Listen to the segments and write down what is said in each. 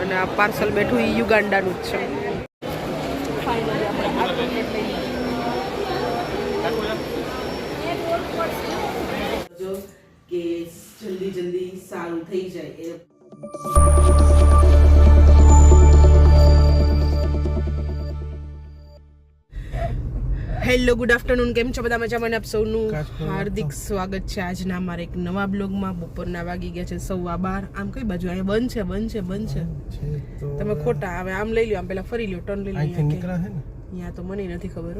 અને આ પાર્સલ બેઠું એ યુગાન્ડાનું જ છે. કે જલ્દી જલ્દી સારું થઈ જાય એ હેલો ગુડ આફ્ટરનૂન કેમ છો? બધા મજામાં આપ સૌનું હાર્દિક સ્વાગત છે આજના અમારા એક નવા બ્લોગમાં. બપોરના વાગી ગયા છે સવા બાર. આમ કઈ બાજુ? અહીંયા બંધ છે બંધ છે બંધ છે. તમે ખોટા હવે આમ લઈ લ્યો આમ પેલા ફરી લ્યો ટર્ન લઈ લ્યો અહીંયા તો મને નથી ખબર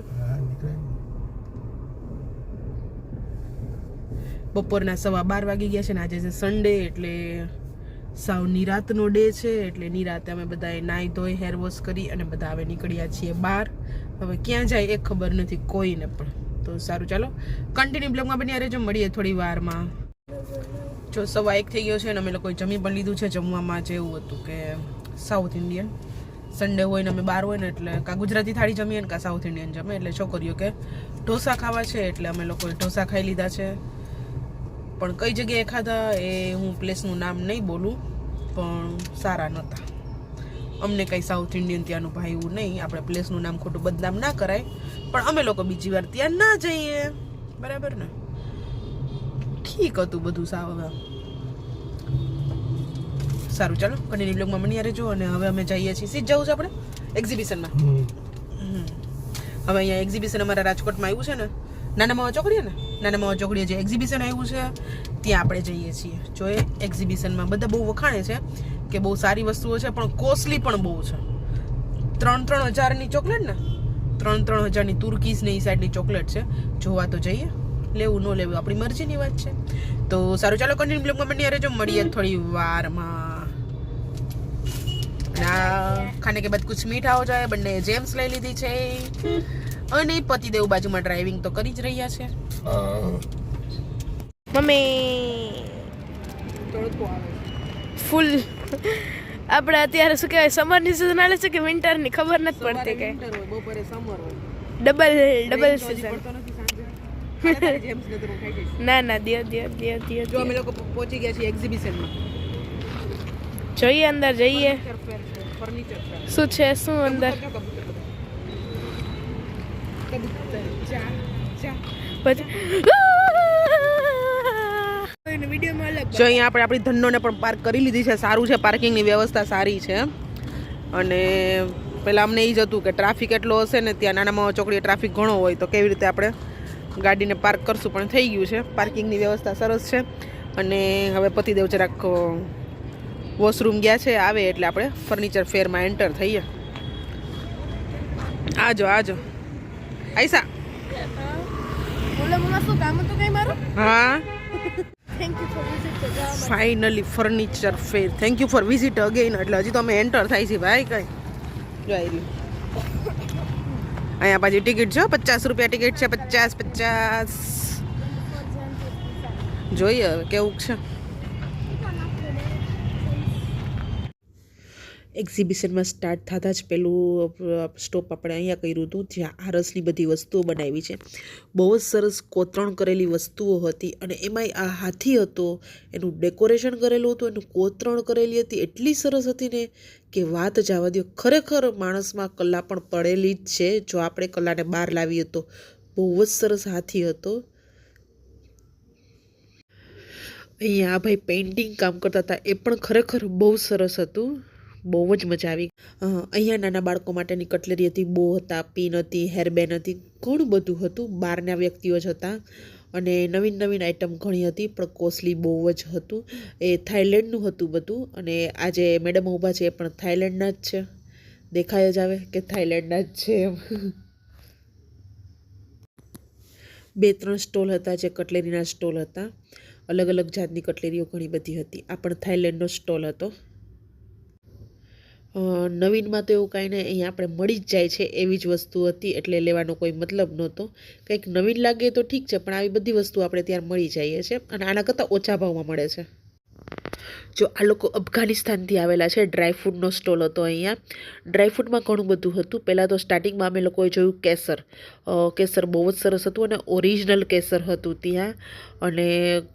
બપોરના સવા બાર વાગી ગયા છે ને આજે છે સન્ડે એટલે સાવ નિરાતનો ડે છે એટલે નિરાતે અમે બધાએ નાહી ધોઈ હેર વોશ કરી અને બધા હવે નીકળ્યા છીએ બહાર. હવે ક્યાં જાય એ ખબર નથી કોઈને પણ. તો સારું, ચાલો. કન્ટિન્યુ બ્લોગમાં બની રહેજો, મળીએ થોડી વારમાં. જો સવા એક થઈ ગયો છે અને અમે લોકોએ જમી પણ લીધું છે, જમવામાં જે એવું હતું કે સાઉથ ઇન્ડિયન સન્ડે હોય ને અમે બહાર હોય ને એટલે કાં ગુજરાતી થાળી જમીએ ને કાં સાઉથ ઇન્ડિયન જમે એટલે છોકરીઓ કે ઢોસા ખાવા છે એટલે અમે લોકોએ ઢોસા ખાઈ લીધા છે. પણ કઈ જગ્યાએ ખાધા એ હું પ્લેસનું નામ નહીં બોલું, પણ સારા નહોતા. અમને કંઈ સાઉથ ઇન્ડિયન ત્યાંનું ભાઈવું નહીં. આપણે પ્લેસનું નામ ખોટું બદનામ ના કરાય. પણ અમે લોકો બીજી વાર ત્યાં ના જઈએ. બરાબર ને? ઠીક હતું બધું સાવ હવે. સારું ચાલો. કન્ટિન્યુ બ્લોગમાં યારે જો અને હવે અમે જઈએ છીએ. સીધ જવું છે આપણે? એક્ઝિબિશનમાં. હવે અહીંયા એક્ઝિબિશન અમારા રાજકોટમાં આવ્યું છે ને. નાના માવા ચોકડીએ ને? નાના માવા ચોકડીએ જે એક્ઝિબિશન આવ્યું છે ત્યાં આપણે જઈએ છીએ. જો એ એક્ઝિબિશનમાં બધા બહુ વખાણે છે. કે બહુ સારી વસ્તુઓ છે પણ કોસ્ટલી પણ બહુ છે. ત્રણ ત્રણ હજારની ચોકલેટ ને? ત્રણ ત્રણ હજારની તુર્કીઝ ને એ સાઈડની ચોકલેટ છે. જોવા તો જઈએ. લેવું ન લેવું આપણી મરજીની વાત છે. તો સારું ચાલો કન્ટિન્યુ બ્લોગમાં બની જો મળીએ થોડી વારમાં. ના ખાને કે બાદ કુછ મીઠા હો જાય બંને જેમ્સ લઈ લીધી છે. અને પતિદેવ બાજુમાં ડ્રાઇવિંગ તો કરી જ રહ્યા છે. મમ્મી. ફૂલ આપણે અત્યારે શું કહેવાય સમરની સિઝન આવે છે કે વિન્ટરની ખબર નથી પડતી કે બપોરે સમર હોય. ડબલ ડબલ સિઝન ને ના દિયો દિયો દિયો દિયો જો અમે લોકો પહોંચી ગયા છીએ એક્ઝિબિશનમાં જોઈએ અંદર જઈએ. શું છે શું અંદર? પછી વિડીયોમાં અલગ જો અહીંયા આપણે આપણી ધનોને પણ પાર્ક કરી લીધી છે. સારું છે પાર્કિંગની વ્યવસ્થા સારી છે. અને પહેલાં અમને એ જ હતું કે ટ્રાફિક એટલો હશે ને ત્યાં નાનામાં ચોકડીએ ટ્રાફિક ઘણો હોય તો કેવી રીતે આપણે ગાડીને પાર્ક કરશું? પણ થઈ ગયું છે. પાર્કિંગની વ્યવસ્થા સરસ છે. અને હવે પતિદેવ જરાક વોશરૂમ ગયા છે આવે એટલે આપણે ફર્નિચર ફેરમાં એન્ટર થઈએ. આજો આજો. આઈસા હા? Finally furniture fair thank you for visit again એટલે હજી તો અમે એન્ટર થાય છે ભાઈ કઈ. જો અહીંયા પાછી ટિકિટ છે પચાસ રૂપિયા ટિકિટ છે, પચાસ પચાસ. જોઈએ હવે કેવું છે. એક્ઝિબિશનમાં સ્ટાર્ટ થતાં જ પેલું સ્ટોપ આપણે અહીંયા કર્યું હતું. જ્યાં આરસની બધી વસ્તુઓ બનાવી છે. બહુ જ સરસ કોતરણ કરેલી વસ્તુઓ હતી અને એમાંય આ હાથી હતો, એનું ડેકોરેશન કરેલું હતું, એનું કોતરણ કરેલી હતી. એટલી સરસ હતી ને કે વાત જવા દો ખરેખર માણસમાં કલા પણ પડેલી જ છે. જો આપણે કલાને બહાર લાવીએ તો બહુ જ સરસ હાથી હતો. અહીંયા આ ભાઈ પેઇન્ટિંગ કામ કરતા હતા. એ પણ ખરેખર બહુ સરસ હતું. બહુ જ મજા આવી. અહીંયા નાના બાળકો માટેની કટલેરી હતી બો હતા, પિન હતી હેરબેન હતી, ઘણું બધું હતું. બહારના વ્યક્તિઓ જ હતા. અને નવીન નવીન આઇટમ ઘણી હતી, પણ કોસ્ટલી બહુ જ હતું. એ થાઈલેન્ડનું હતું બધું. અને આજે મેડમ ઊભા છે, એ પણ થાઈલેન્ડના જ છે. દેખાય જ આવે કે થાઈલેન્ડના જ છે એમ. બે ત્રણ સ્ટોલ હતા જે કટલેરીના સ્ટોલ હતા. અલગ અલગ જાતની કટલેરીઓ ઘણી બધી હતી. આ પણ થાઈલેન્ડનો સ્ટોલ હતો. નવીનમાં તો એવું કાંઈ નહીં અહીંયા આપણે મળી જ જાય છે એવી જ વસ્તુ હતી, એટલે લેવાનો કોઈ મતલબ નહોતો. કંઈક નવીન લાગે તો ઠીક છે, પણ આવી બધી વસ્તુ આપણે ત્યાં મળી જઈએ છે અને આના કરતાં ઓછા ભાવમાં મળે છે. જો આ લોકો અફઘાનિસ્તાનથી આવેલા છે ડ્રાય ફ્રૂટનો સ્ટોલ હતો અહીંયા. ડ્રાયફ્રૂટમાં ઘણું બધું હતું. પહેલાં તો સ્ટાર્ટિંગમાં અમે લોકોએ જોયું કેસર. કેસર બહુ જ સરસ હતું અને ઓરિજિનલ કેસર હતું ત્યાં. અને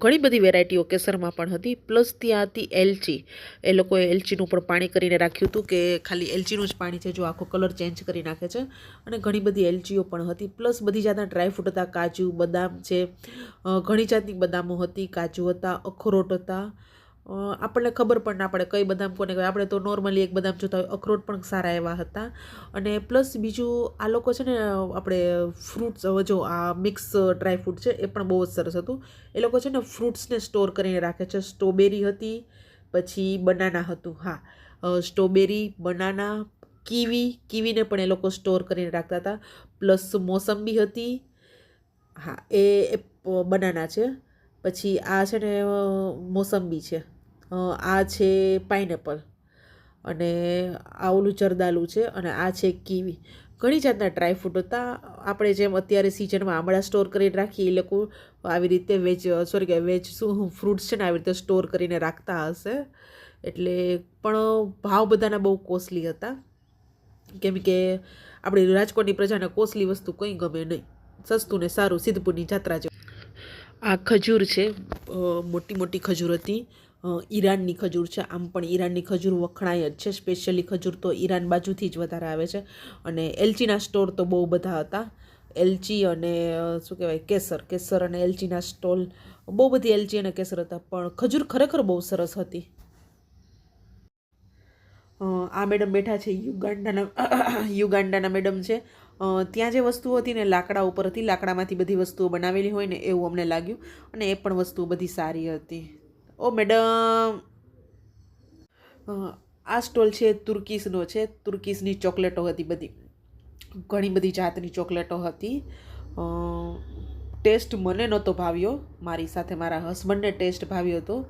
ઘણી બધી વેરાયટીઓ કેસરમાં પણ હતી. પ્લસ ત્યાં હતી એલચી. એ લોકોએ એલચીનું પણ પાણી કરીને રાખ્યું હતું કે ખાલી એલચીનું જ પાણી છે, જો આખો કલર ચેન્જ કરી નાખે છે. અને ઘણી બધી એલચીઓ પણ હતી. પ્લસ બધી જાતના ડ્રાયફ્રૂટ હતા. કાજુ, બદામ છે. ઘણી જાતની બદામો હતી. કાજુ હતા, અખરોટ હતા. આપણને ખબર પણ ના પડે કઈ બદામ કોને કહેવાય આપણે તો નોર્મલી એક બદામ જોતા હોય, અખરોટ પણ સારા એવા હતા. અને પ્લસ બીજું આ લોકો છે ને, આપણે ફ્રૂટ્સ જો આ મિક્સ ડ્રાય ફ્રૂટ છે, એ પણ બહુ જ સરસ હતું. એ લોકો છે ને ફ્રૂટ્સને સ્ટોર કરીને રાખે છે. સ્ટ્રોબેરી હતી, પછી બનાના હતું, હા. સ્ટ્રોબેરી બનાના કીવી કીવીને પણ એ લોકો સ્ટોર કરીને રાખતા હતા. પ્લસ મોસંબી હતી, હા, એ બનાના છે. પછી આ છે ને મોસંબી છે. આ છે પાઇનેપલ અને આ ઓલું જરદાલુ છે અને આ છે કીવી. ઘણી જાતના ડ્રાય ફ્રૂટ હતા. આપણે જેમ અત્યારે સિઝનમાં આમળા સ્ટોર કરીને રાખીએ, એ લોકો આવી રીતે વેજ, સોરી, કે વેજ શું ફ્રૂટ્સ છે ને આવી રીતે સ્ટોર કરીને રાખતા હશે. એટલે પણ ભાવ બધાના બહુ કોસ્ટલી હતા. કેમ કે આપણી રાજકોટની પ્રજાને કોસ્ટલી વસ્તુ કંઈ ગમે નહીં. સસ્તું ને સારું સિદ્ધપુરની જાત્રા જેવું. આ ખજૂર છે. મોટી મોટી ખજૂર હતી. ઈરાનની ખજૂર છે. આમ પણ ઈરાનની ખજૂર વખણાય જ છે. સ્પેશિયલી ખજૂર તો ઈરાન બાજુથી જ વધારે આવે છે. અને એલચીના સ્ટોર તો બહુ બધા હતા. એલચી અને શું કહેવાય, કેસર. કેસર અને એલચીના સ્ટોલ, બહુ બધી એલચી અને કેસર હતા. પણ ખજૂર ખરેખર બહુ સરસ હતી. આ મેડમ બેઠા છે. યુગાન્ડાના યુગાન્ડાના મેડમ છે. ત્યાં જે વસ્તુઓ હતી ને, લાકડા ઉપર હતી. લાકડામાંથી બધી વસ્તુઓ બનાવેલી હોય ને, એવું અમને લાગ્યું. અને એ પણ વસ્તુઓ બધી સારી હતી. ઓ મેડમ. આ સ્ટોલ છે તુર્કીસનો છે. તુર્કીસની ચોકલેટો હતી બધી. ઘણી બધી જાતની ચોકલેટો હતી. ટેસ્ટ મને નહોતો ભાવ્યો. મારી સાથે મારા હસબન્ડને ટેસ્ટ ભાવ્યો હતો.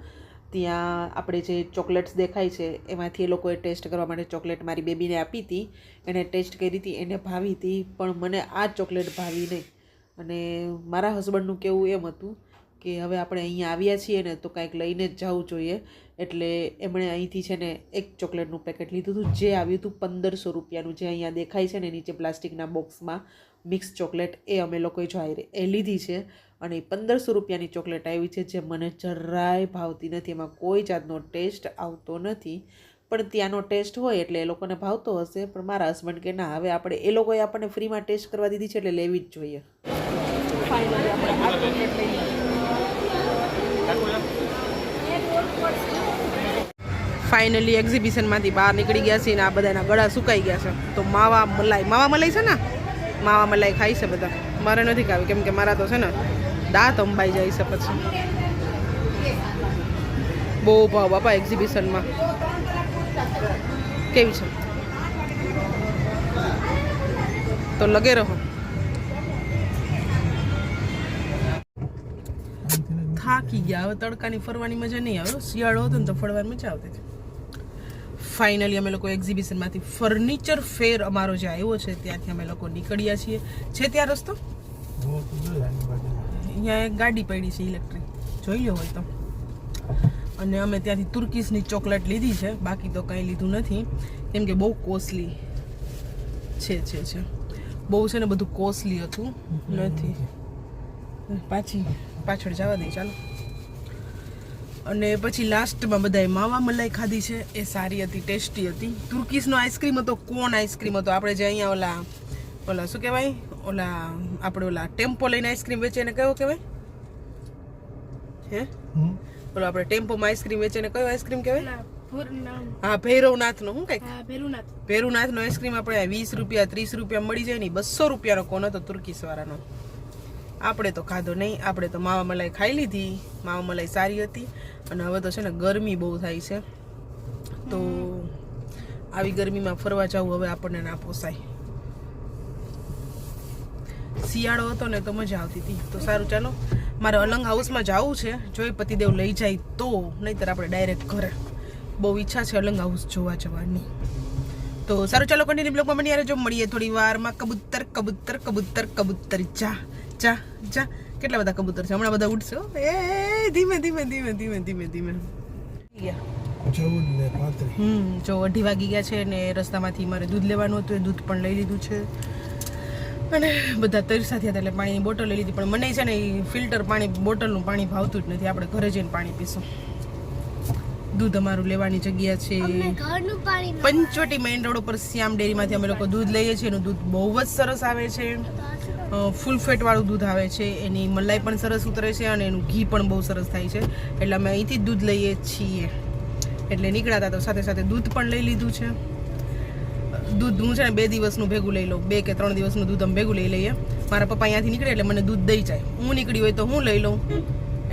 ત્યાં આપણે જે ચોકલેટ્સ દેખાય છે, એમાંથી એ લોકોએ ટેસ્ટ કરવા માટે ચોકલેટ મારી બેબીને આપી હતી. એણે ટેસ્ટ કરી હતી, એને ભાવી હતી, પણ મને આ ચોકલેટ ભાવી નહીં. અને મારા હસબન્ડનું કહેવું એમ હતું કે હવે આપણે અહીંયા આવ્યા છીએ ને તો કાંઈક લઈને જ જવું જોઈએ. એટલે એમણે અહીંથી છે ને એક ચોકલેટનું પેકેટ લીધું હતું. જે આવ્યું હતું પંદરસો રૂપિયાનું. જે અહીંયા દેખાય છે ને નીચે પ્લાસ્ટિકના બોક્સમાં મિક્સ ચોકલેટ, એ અમે લોકોએ જો એ લીધી છે. અને પંદરસો રૂપિયાની ચોકલેટ આવી છે જે મને જરાય ભાવતી નથી. એમાં કોઈ જાતનો ટેસ્ટ આવતો નથી. પણ ત્યાંનો ટેસ્ટ હોય એટલે એ લોકોને ભાવતો હશે. પણ મારા હસબન્ડ કે ના, હવે આપણે, એ લોકોએ આપણને ફ્રીમાં ટેસ્ટ કરવા દીધી છે એટલે લેવી જ જોઈએ. ફાઇનલી આપણે આ ચોકલેટ લઈ ફાઇનલી એક્ઝિબિશનમાંથી બહાર નીકળી ગયા છે ને આ બધાના ગળા સુકાઈ ગયા છે. તો માવા મલાઈ માવા મલાઈ છે ને? માવા મલાઈ ખાય છે બધા. મારે નથી ખાવી, કેમ કે મારા તો છે ને દાંત અંબાઈ જાય છે પછી. બહુ ભાવ બાપા એક્ઝિબિશનમાં કેવી છે? તો લગે રહો. થાકી ગયા, હવે તડકાની ફરવાની મજા નહીં આવે. શિયાળો હતો ને તો ફરવાની મજા આવતી હતી. ફાઇનલી અમે લોકો એક્ઝિબિશનમાંથી ફર્નિચર ફેર અમારો જે આવ્યો છે ત્યાંથી અમે લોકો નીકળ્યા છીએ. છે ત્યાં રસ્તો? અહીંયા એક ગાડી પડી છે ઇલેક્ટ્રિક જોઈ લો હોય તો. અને અમે ત્યાંથી તુર્કીસની ચોકલેટ લીધી છે બાકી તો કંઈ લીધું નથી. કેમ કે બહુ કોસ્ટલી છે છે છે. બહુ છે ને બધું કોસ્ટલી હતું. નથી. પાછી પાછળ જવા દઈ ચાલો. અને પછી લાસ્ટમાં બધાએ માવા મલાઈ ખાધી છે. એ સારી હતી ટેસ્ટી હતી. તુર્કીસનો આઈસ્ક્રીમ હતો કોણ આઈસ્ક્રીમ હતો? આપણે જે અહીંયા ઓલા ઓલા શું કહેવાય? ઓલા આપણે ઓલા ટેમ્પો લઈને આઈસ્ક્રીમ વેચે એને કયો કહેવાય? હે? ઓલો આપણે ટેમ્પોમાં આઈસ્ક્રીમ વેચે ને કયો આઈસ્ક્રીમ કહેવાય? હા ભૈરવનાથનો શું કંઈક? ભેરુનાથ ભેરુનાથનો આઈસ્ક્રીમ આપણે વીસ રૂપિયા ત્રીસ રૂપિયા મળી જાય ને બસો રૂપિયાનો કોન હતો? તુર્કીસ વાળાનો આપણે તો ખાધો નહીં, આપણે તો માવા મલાઈ ખાઈ લીધી, માવા મલાઈ સારી હતી. અને હવે તો છે ને ગરમી બહુ થાય છે. તો આવી ગરમીમાં ફરવા જવું હવે આપણને ના પોસાય. શિયાળો હતો ને તો મજા આવતી હતી. તો સારું, ચાલો. મારે અલંગ હાઉસમાં જવું છે. જોઈ પતિદેવ લઈ જાય તો, નહીંતર આપણે ડાયરેક્ટ ઘરે. બહુ ઈચ્છા છે અલંગ હાઉસ જોવા જવાની. તો સારું, ચાલો કન્ટિન્યુ બ્લોગમાં બની યાર જો મળીએ થોડી વારમાં. કબૂતર કબૂતર કબૂતર કબૂતર જા. જા જા. કેટલા બધા કબૂતર છે? હમણાં બધા ઉડશે? એ ધીમે ધીમે ધીમે ધીમે ધીમે ધીમે. હમ જો અઢી વાગી ગયા છે ને રસ્તામાંથી મારે દૂધ લેવાનું હતું એ દૂધ પણ લઈ લીધું છે. અને બધા તરસાથી હતા એટલે પાણીની બોટલ લઈ લીધી પણ મને છે ને એ ફિલ્ટર પાણી બોટલનું પાણી ભાવતું જ નથી. આપણે ઘરે જઈને પાણી પીશું. દૂધ અમારું લેવાની જગ્યા છે. પંચવટી મેઇન રોડ ઉપર શ્યામ ડેરીમાંથી અમે લોકો દૂધ લઈએ છીએ એનું દૂધ બહુ જ સરસ આવે છે. ફૂલ ફેટવાળું દૂધ આવે છે, એની મલાઈ પણ સરસ ઉતરે છે અને એનું ઘી પણ બહુ સરસ થાય છે. એટલે અમે અહીંથી જ દૂધ લઈએ છીએ. એટલે નીકળ્યા હતા તો સાથે સાથે દૂધ પણ લઈ લીધું છે. દૂધ હું છે ને બે દિવસનું ભેગું લઈ લઉં, બે કે ત્રણ દિવસનું દૂધ અમે ભેગું લઈ લઈએ. મારા પપ્પા અહીંયાથી નીકળે એટલે મને દૂધ દઈ જાય. હું નીકળી હોય તો હું લઈ લઉં.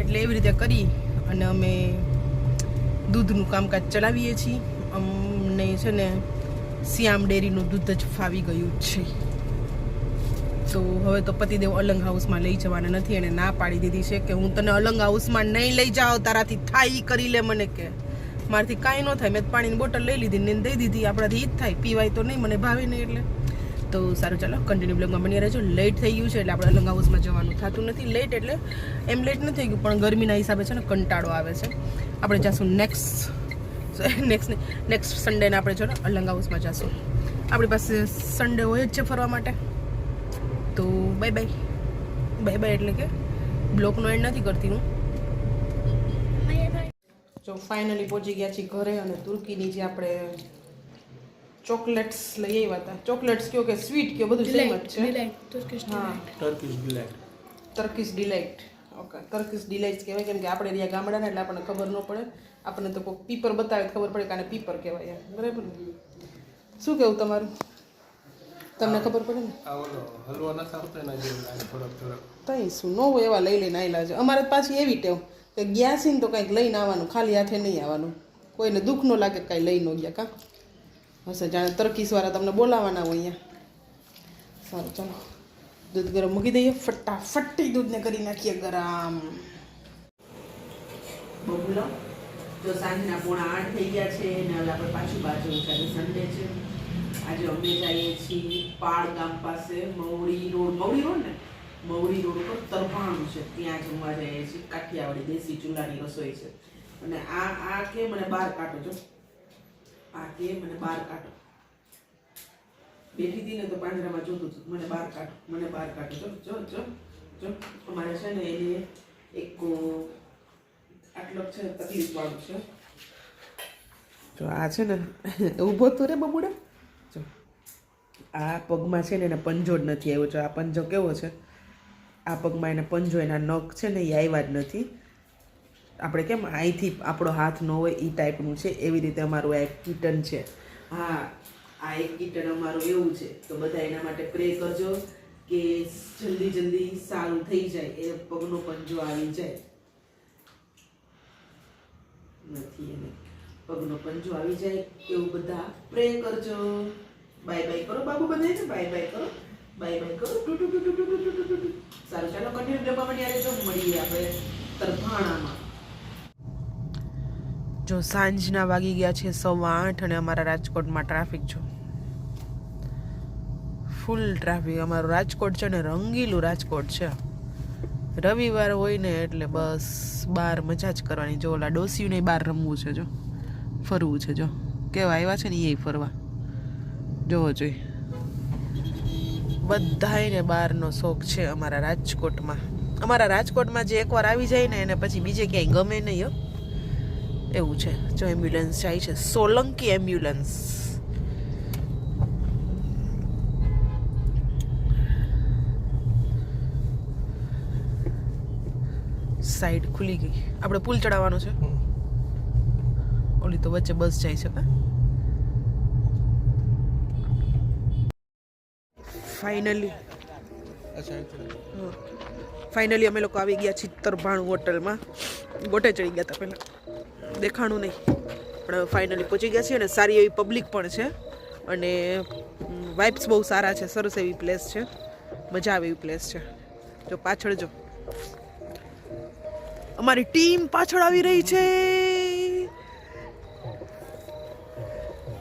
એટલે એવી રીતે કરી અને અમે દૂધનું કામકાજ ચલાવીએ છીએ. અમને છે ને શ્યામ ડેરીનું દૂધ જ ફાવી ગયું છે. તો હવે તો પતિદેવ અલંગ હાઉસમાં લઈ જવાના નથી એને ના પાડી દીધી છે કે હું તને અલંગ હાઉસમાં નહીં લઈ જાઓ, તારાથી થાય કરી લે મને કે. મારાથી કાંઈ ન થાય. મેં પાણીની બોટલ લઈ લીધી ને દઈ દીધી. આપણાથી જ થાય. પીવાય તો નહીં, મને ભાવે નહીં એટલે. તો સારું, ચાલો કન્ટિન્યુ બ્લોગમાં બની રહેજો. લેટ થઈ ગયું છે એટલે આપણે અલંગ હાઉસમાં જવાનું થતું નથી. લેટ એટલે એમ લેટ નથી થઈ ગયું, પણ ગરમીના હિસાબે છે ને કંટાળો આવે છે. આપણે જઈશું નેક્સ્ટ નેક્સ્ટ નેક્સ્ટ સન્ડેને આપણે છે ને અલંગ હાઉસમાં જઈશું આપણી પાસે સન્ડે હોય જ છે ફરવા માટે. તો બાય બાય બાય બાય એટલે કે બ્લોકનો એન્ડ નથી કરતી હું. જો ફાઇનલી પહોંચી ગયા છીએ ઘરે અને તુર્કીની જે આપણે ચોકલેટ્સ લઈ આવ્યા હતા. ચોકલેટ્સ કયો કે સ્વીટ કયો બધું સેમ જ છે. હા. Turkish delight Turkish delight okay Turkish delights કહેવાય કેમ કે આપણે રહ્યા ગામડાના એટલે આપણને ખબર ન પડે. આપણને તો કોઈ પીપર બતાવે ખબર પડે કે આને પીપર કહેવાય બરાબર? શું કેવું તમારું? તમને ખબર પડે ને? હલવો નથી આવતો એના જેવું થોડોક થોડોક. તઈ શું નો એવા લઈ લઈને આવેલા છે. અમારે પાછી એવી ટેવ કે ગયા છે ને તો કંઈક લઈને આવવાનું ખાલી હાથે નહીં આવવાનું. કોઈને દુઃખ ન લાગે કાંઈ લઈ ન ગયા કાં? હશે જાણે તરકીસવાળા તમને બોલાવાના હોય અહીંયા. સારું ચાલો. દૂધ ગરમ મૂકી દઈએ. ફટાફટી દૂધને કરી નાખીએ ગરમ. બબુલો જો સાંજના પોણા આઠ થઈ ગયા છે અને હવે આપણે પાછું બાજુ સન્ડે છે. આજે અમે જઈએ છીએ પાળ ગામ પાસે મવડી રોડ. મવડી રોડ ને? મવડી રોડ ઉપર તરભાણું છે. ત્યાં જમવા જઈએ છીએ. કાઠિયાવાડી દેશી ચૂલાની રસોઈ છે. અને આ આ કે મને બહાર કાઢો જો આ કે મને બહાર કાઢો? બેઠી હતી ને તો પાંજરામાં જોતું હતું. મને બહાર કાઢો. મને બહાર કાઢો. જો જો જો જો અમારે છે ને એને એક, આટલો છે તકલીફ વાળું છે. જો આ છે ને ઊભો તો રે બબુડા. આ પગમાં છે ને એને પંજો જ નથી આવ્યો. જો આ પંજો કેવો છે? આ પગમાં એને પંજો, એના નખ છે ને એ આવ્યા જ નથી. આપણે કેમ અહીંથી આપણો હાથ ન હોય એ ટાઈપનું છે. એવી રીતે અમારું આ એક કીટન છે. હા, આ એક કીટન અમારું એવું છે. તો બધા એના માટે પ્રે કરજો કે જલ્દી જલ્દી સારું થઈ જાય, એ પગનો પંજો આવી જાય. નથી એને. પગનો પંજો આવી જાય એવું બધા પ્રે કરજો. બાય બાય કરો, બાબુ બધાને બાય બાય કરો. બાય બાય કરો. ટુ ટુ ટુ ટુ ટુ. સારું, ચાલો કન્ટિન્યુ ડબ્બામાં ત્યારે જો મળીએ આપણે તરફાણામાં જો સાંજના વાગી ગયા છે સવા આઠ અને અમારા રાજકોટમાં ટ્રાફિક જો. ફૂલ ટ્રાફિક અમારું રાજકોટ છે ને રંગીલું રાજકોટ છે. રવિવાર હોય ને એટલે બસ બહાર મજા જ કરવાની. જો ઓલા ડોસીને બહાર રમવું છે જો. ફરવું છે જો. કેવા આવ્યા છે ને એ ફરવા? જોવો જોઈએ બધાયને બહારનો શોખ છે અમારા રાજકોટમાં. અમારા રાજકોટમાં જે એકવાર આવી જાય ને એને પછી બીજે ક્યાંય ગમે નહીં હો. એવું છે. જો એમ્બ્યુલન્સ જાય છે. સોલંકી એમ્બ્યુલન્સ. સાઈડ ખુલી ગઈ. આપણે પુલ ચડાવવાનો છે. ઓલી તો વચ્ચે બસ જાય છે કા ફાઇનલી ફાઇનલી અમે લોકો આવી ગયા છીએ તરભાણું હોટલમાં. ગોટે ચડી ગયા હતા પહેલાં. દેખાણું નહીં. પણ ફાઇનલી પહોંચી ગયા છીએ અને સારી એવી પબ્લિક પણ છે. અને વાઇબ્સ બહુ સારા છે. સરસ એવી પ્લેસ છે. મજા આવે એવી પ્લેસ છે. જો પાછળ જો. અમારી ટીમ પાછળ આવી રહી છે.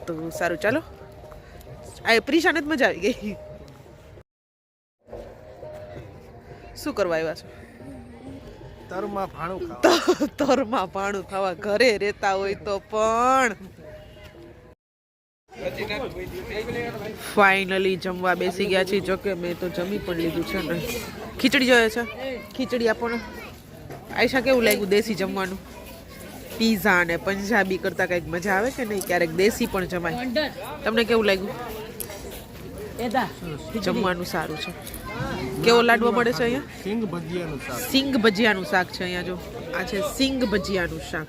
તો સારું ચાલો. આ પ્રિશાને જ મજા આવી ગઈ. શું કરવા આવ્યા છો? તરમાં ભાણું ખાવા. તરમાં ભાણું ખાવા. ઘરે રહેતા હોય તો પણ. ફાઇનલી જમવા બેસી ગયા છીએ. જોકે મેં તો જમી પણ લીધું છે ને. ખીચડી જોઈએ છે? ખીચડી આપણને આયશા કેવું લાગ્યું દેશી જમવાનું? પીઝા ને પંજાબી કરતા કંઈક મજા આવે કે નહીં? ક્યારેક દેશી પણ જમાય. તમને કેવું લાગ્યું? જમવાનું સારું છે. કેવો લાડવો મળે છે અહીંયા? સિંગ ભજીયાનું શાક. સિંગ ભજીયાનું શાક છે અહીંયા જો. આ છે સિંગ ભજીયાનું શાક.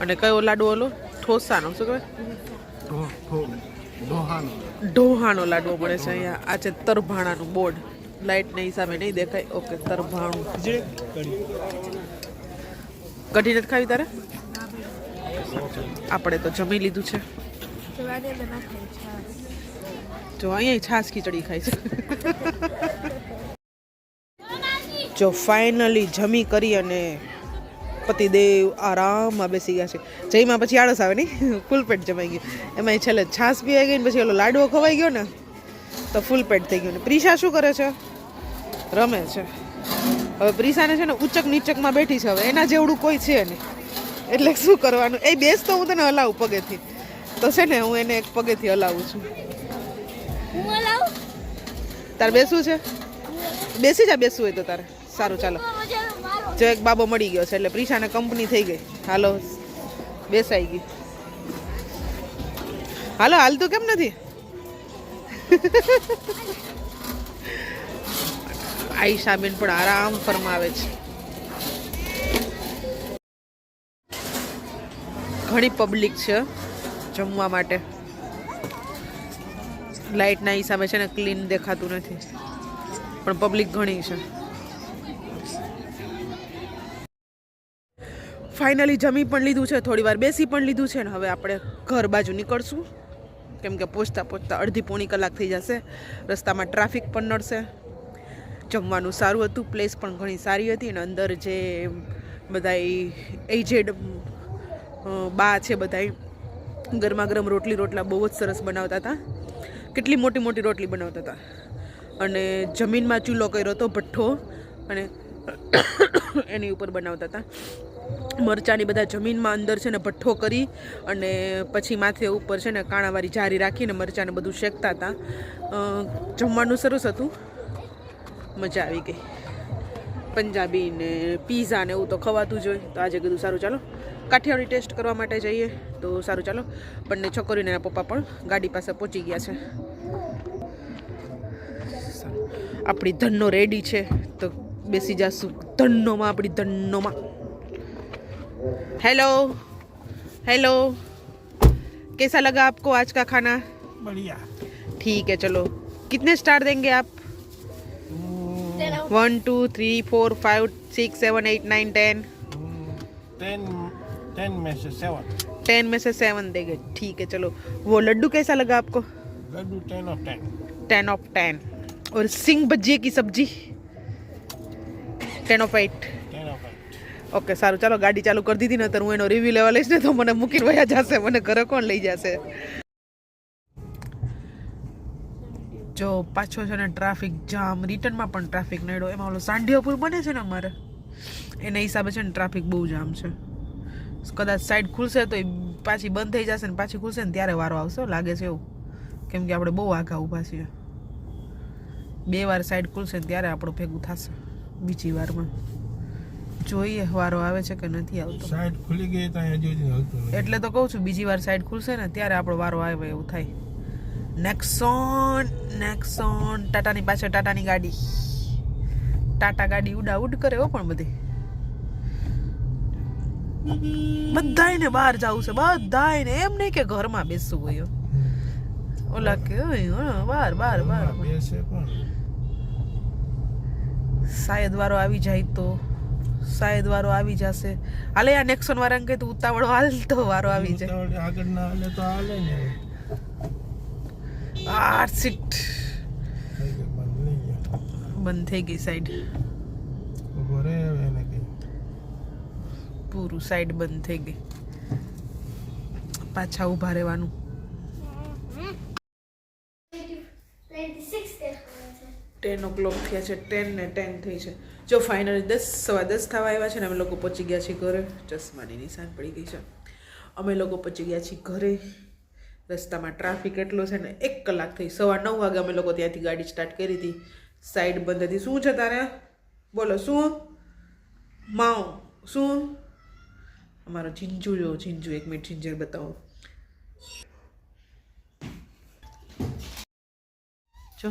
અને કયો લાડુ ઓલો? ઠોસાનો શું કહેવાય? ઢોહાનો. લાડવો મળે છે અહીંયા. આ છે તરભાણાનું બોર્ડ. લાઇટના હિસાબે નહીં દેખાય. ઓકે તરભાણું. કઢી નથી ખાવી તારે? આપણે તો જમી લીધું છે. જો અહીંયા છાસ ખીચડી ખાય છે. જો ફાઇનલી જમી કરી અને પતિદેવ આરામમાં બેસી ગયા છે. જઈમાં પછી આળસ આવે નહીં? ફૂલ પેટ જમાઈ ગયું. એમાં છેલ્લે છાસ પીવાઈ ગઈ ને પછી ઓલો લાડવો ખવાઈ ગયો ને, તો ફૂલ પેટ થઈ ગયું. ને પ્રિશા શું કરે છે? રમે છે. હવે પ્રિશાને છે ને ઉચક નીચકમાં બેઠી છે. હવે એના જેવડું કોઈ છે નહીં. એટલે શું કરવાનું? એ બેસ તો હું તને હલાવું પગેથી. તો છે ને હું એને એક પગેથી હલાવું છું. તારે બેસવું છે? બેસી જા બેસવું હોય તો તારે. સારું ચાલો. જો એક બાબો મળી ગયો છે એટલે પ્રીશાને કંપની થઈ ગઈ. હાલો બેસાઈ ગઈ. હાલો હાલતું કેમ નથી? આઈશાબેન પણ આરામ ફરમાવે છે. ઘણી પબ્લિક છે જમવા માટે. લાઇટના હિસાબે છે ને ક્લીન દેખાતું નથી. પણ પબ્લિક ઘણી છે. ફાઇનલી જમી પણ લીધું છે, થોડી વાર બેસી પણ લીધું છે ને હવે આપણે ઘર બાજુ નીકળશું. કેમ કે પહોંચતા પહોંચતા અડધી પોણી કલાક થઈ જશે, રસ્તામાં ટ્રાફિક પણ નડશે. જમવાનું સારું હતું પ્લેસ પણ ઘણી સારી હતી અને અંદર જે બધા એજેડ બા છે બધા ગરમા ગરમ રોટલી રોટલા બહુ જ સરસ બનાવતા હતા. કેટલી મોટી મોટી રોટલી બનાવતા હતા. અને જમીનમાં ચૂલો કર્યો હતો ભઠ્ઠો અને એની ઉપર બનાવતા હતા. મરચાંની બધા જમીનમાં અંદર છે ને ભઠ્ઠો કરી અને પછી માથે ઉપર છે ને કાણાવાળી જારી રાખીને મરચાંને બધું શેકતા હતા. જમવાનું સરસ હતું. મજા આવી ગઈ. પંજાબી ને પીઝા ને એવું તો ખવાતું જ હોય. તો આજે કીધું સારું. ચાલો. કાઠિયાવાડી ટેસ્ટ કરવા માટે જઈએ તો સારું ચાલો બંને છોકરીને એના પપ્પા પણ ગાડી પાસે પહોંચી ગયા છે સારું. આપણી ધનનો રેડી છે તો બેસી જાશું ધનોમાં આપણી ધનોમાં हेलो हेलो कैसा लगा आपको आज का खाना बढ़िया ठीक है चलो कितने स्टार देंगे आप one two three four five six seven eight nine ten ten ten में से सेवन टेन में से सेवन देंगे ठीक है चलो वो लड्डू कैसा लगा आपको laddu ten of ten ten of ten और सिंग भजिए की सब्जी ten of eight ten of eight okay સારું ચાલો ગાડી ચાલુ કરી દીધી ને તો હું એનો રિવ્યુ લેવા લઈશ ને તો મને મૂકીને વયા જશે મને ઘરે કોણ લઈ જશે જો પાછો છે ને ટ્રાફિક જામ રિટર્નમાં પણ ટ્રાફિક નડ્યો એમાં ઓલો સાંઢિયાપુર બને છે ને અમારે એના હિસાબે છે ને ટ્રાફિક બહુ જામ છે કદાચ સાઈડ ખુલશે તો એ પાછી બંધ થઈ જશે ને પાછી ખુલશે ને ત્યારે વારો આવશે લાગે છે એવું. કેમ કે આપણે બહુ આઘા ઊભા છીએ. બે વાર સાઈડ ખુલશે ને ત્યારે આપણું ભેગું થશે બીજી વારમાં. જોઈએ વારો આવે છે કે નથી આવતો. સાઈડ ખુલી ગઈ તો હજુ એટલે તો કહું છું બીજી વાર સાઈડ ખુલશે ને ત્યારે આપણો વારો આવે એવું થાય. નેક્સોન નેક્સોન ટાટાની પાછળ ટાટાની ગાડી. ટાટા ગાડી ઉડા ઉડ કરે હો પણ બધી. બધાયને બહાર જવું છે બધાને એમ નહીં કે ઘરમાં બેસવું હોય ઓલા કે "ઓય, હા, બહાર બહાર બહાર. શાયદ વારો આવી જાય તો શાયદ વારો આવી જશે. હાલે આ નેક્સોન વાળાને કહે તું ઉતાવળ હાલ તો વારો આવી જાય. આગળ ના હાલે તો હાલે ને. આ સીટ. બંધ થઈ ગઈ સાઈડ ઊભો રહે હવે એને કઈ પૂરું સાઈડ બંધ થઈ ગઈ. પાછા ઊભા રહેવાનું. ટેન ઓ ક્લોક થયા છે. ટેન ને ટેન થઈ છે. જો ફાઇનલી દસ, સવા દસ થવા આવ્યા છે ને, અમે લોકો પહોંચી ગયા છીએ ઘરે. ચશ્માની નિશાન પડી ગઈ છે. અમે લોકો પહોંચી ગયા છીએ ઘરે. રસ્તામાં ટ્રાફિક એટલો છે ને, એક કલાક થઈ. સવા નવ વાગે અમે લોકો ત્યાંથી ગાડી સ્ટાર્ટ કરી હતી. સાઈડ બંધ હતી. શું છે તારે? બોલો, શું? માઉ, શું? અમારો ચિંજુ જો, ચિંજુ, એક મિનિટ ચિંજર બતાવો જો,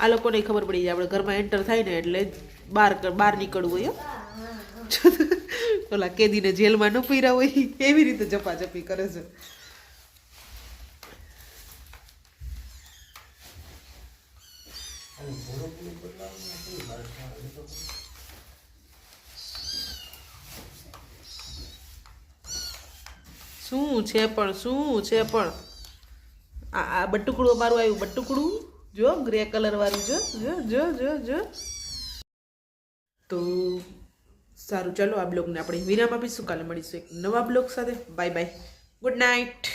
આ લોકોને ખબર પડી જાય, આપણે ઘરમાં એન્ટર થાય ને એટલે બહાર બહાર નીકળવું હોય. ઓલા કેદીને જેલમાં ન પીરા હોય, એવી રીતે જપાજપી કરે છે શું છે પણ, શું છે પણ? આ આ બટુકડું અમારું આવ્યું, બટુકડું. જો, ગ્રે કલર વાળું જો જો જો જો જો. તો સારું, ચાલો આ બ્લોગને આપણે વિરામ આપીશું. કાલે મળીશું એક નવા બ્લોગ સાથે. Bye bye. Good night.